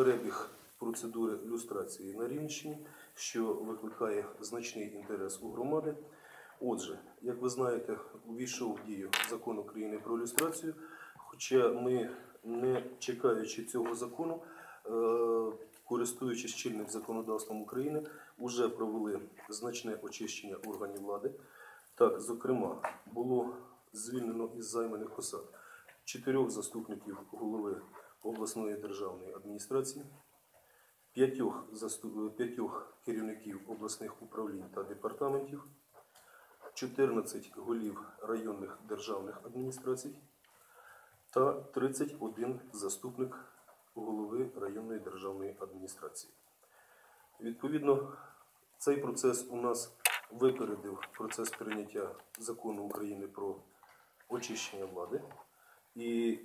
перебіг процедури люстрації на Рівненщині, що викликає значний інтерес у громади. Отже, як ви знаєте, увійшов в дію закон України про люстрацію. Хоча ми, не чекаючи цього закону, е, користуючись чинним законодавством України, вже провели значне очищення органів влади. Так, зокрема, було звільнено із займаних посад чотирьох заступників голови обласної державної адміністрації, п'ятьох, заступ... керівників обласних управлінь та департаментів, 14 голів районних державних адміністрацій та 31 заступник голови районної державної адміністрації. Відповідно, цей процес у нас випередив процес прийняття закону України про очищення влади. І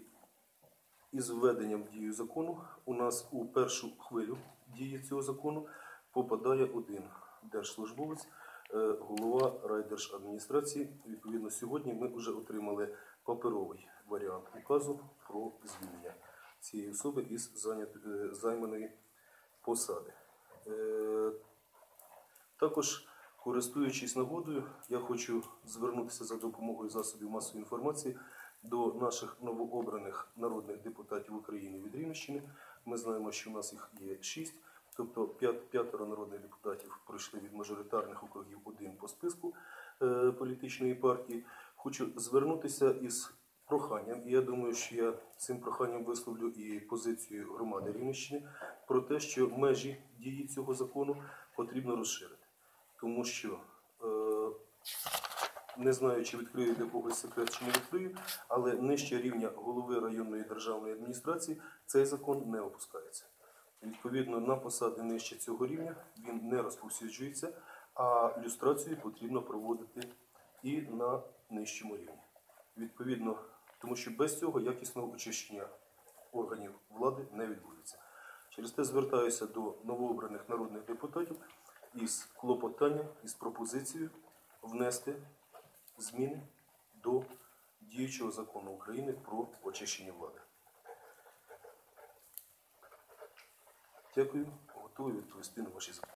із введенням в дію закону у нас у першу хвилю дії цього закону попадає один держслужбовець, е, голова райдержадміністрації. Відповідно, сьогодні ми вже отримали паперовий варіант указу про звільнення цієї особи із е, займаної посади. Е, Також, користуючись нагодою, я хочу звернутися за допомогою засобів масової інформації до наших новообраних народних депутатів України від Рівненщини. Ми знаємо, що в нас їх є шість, тобто п'ятеро народних депутатів пройшли від мажоритарних округів один по списку е, політичної партії. Хочу звернутися із проханням, і я думаю, що я цим проханням висловлю і позицію громади Рівненщини про те, що межі дії цього закону потрібно розширити. Тому що е, не знаю, чи відкрию для когось секрет, чи не відкрию, але нижче рівня голови районної державної адміністрації цей закон не опускається. Відповідно, на посади нижче цього рівня він не розповсюджується, а люстрацію потрібно проводити і на нижчому рівні. Відповідно, тому що без цього якісного очищення органів влади не відбудеться. Через те звертаюся до новообраних народних депутатів із клопотанням, із пропозицією внести зміни до діючого закону України про очищення влади. Дякую, готовий відповісти на ваші запитання.